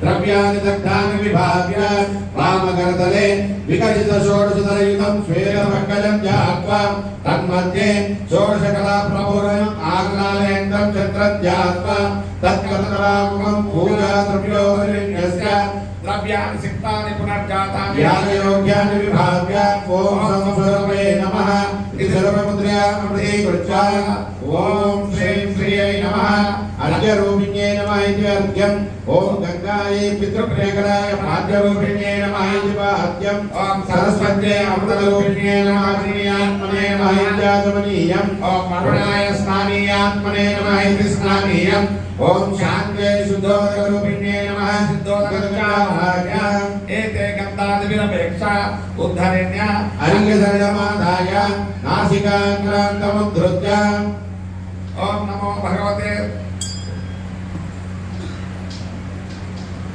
द्रव्यानि विभाव्य वामकर्तले विकसित षोडशतरयुतं स्वेदभक्कलं जात्वा तन्मध्ये षोडशकलाप्रपूरणम् आग्नालयन्तं चक्रध्यात्वा तत्कलाकुमं पूजाद्रव्योगस्य द्रव्याणि सिक्तानि पुनर्जातानि यानयोग्यानि विभाव्य ॐ नमः इति सर्वमुद्रया अमृतीकृत्य ॐ अर्घ्यम ओम गंगाये पितृप्रेकराय भाग्यरूपिण्ये नमः शिवाद्यम ओम सरस्वत्ये अमृतरूपिण्ये नमः श्रीयात्मने नमः इत्यादमनीयम ओम मरुणाय स्नानीयात्मने नमः इति स्नानीयम ओम शांते शुद्धोदकरूपिण्ये नमः शुद्धोदकरूपिण्ये एते गन्धादिभिरपेक्षा उद्धरिण्या। अरिङ्गसरिदमाधाय नासिकाग्रान्तमुद्धृत्य ओम नमो भगवते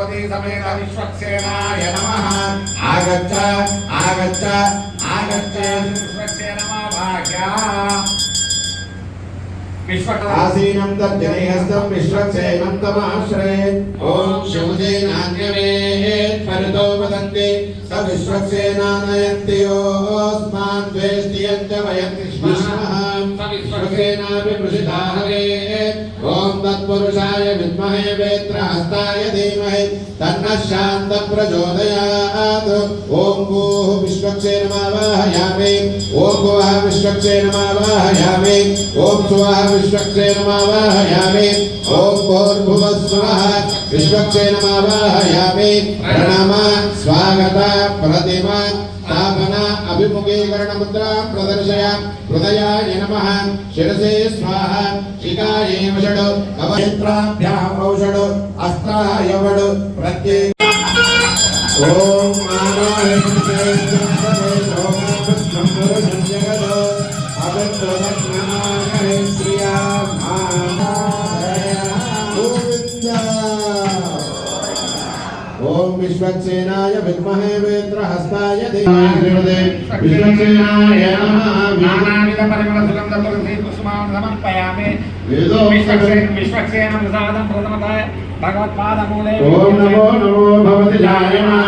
పార్వతీ సమేత విశ్వక్సేనాయ నమ ఆగచ్చ ఆగచ్చ ఆగచ్చ ఆసీనం తర్జనేహస్తం విశ్వక్సేనం తమాశ్రే ఓం శివుజే నాన్యవేత్ పరితో వయం విష్ణుః స విశ్వక్సేనాపి तत्पुरुषाय विद्महे वेत्रहस्ताय धीमहि तन्नः शान्तः प्रचोदयात् ॐ गोः विश्वक्षे विश्वक्षेणमावाहयामि ॐ गोः विश्वक्षे विश्वक्षेणमावाहयामि ॐ सुवः विश्वक्षेणमावाहयामि ॐ भोर्भुवस्वः विश्वक्षेणमावाहयामि प्रणमा, स्वागता, प्रतिमा। స్వాగత ప్రతిమ స్థాపన అభిముఖీకరణ ముద్రా ప్రదర్శయ హృదయాయ నమః శిరసే స్వాహ శిఖాయే వషడు కవయత్రాభ్యాం ఔషడు అస్త్రాయ వడు ప్రత్యే ఓం మానవే ॐ विश्वक्सेनाय विद्महे वेन्द्रहस्ताय धीमहे विश्वक्सेनाय समर्पयामि विश्वक्सेन प्रसादं प्रथमतः भगवत्पादमूले ॐ नमो नमो भवति जायमान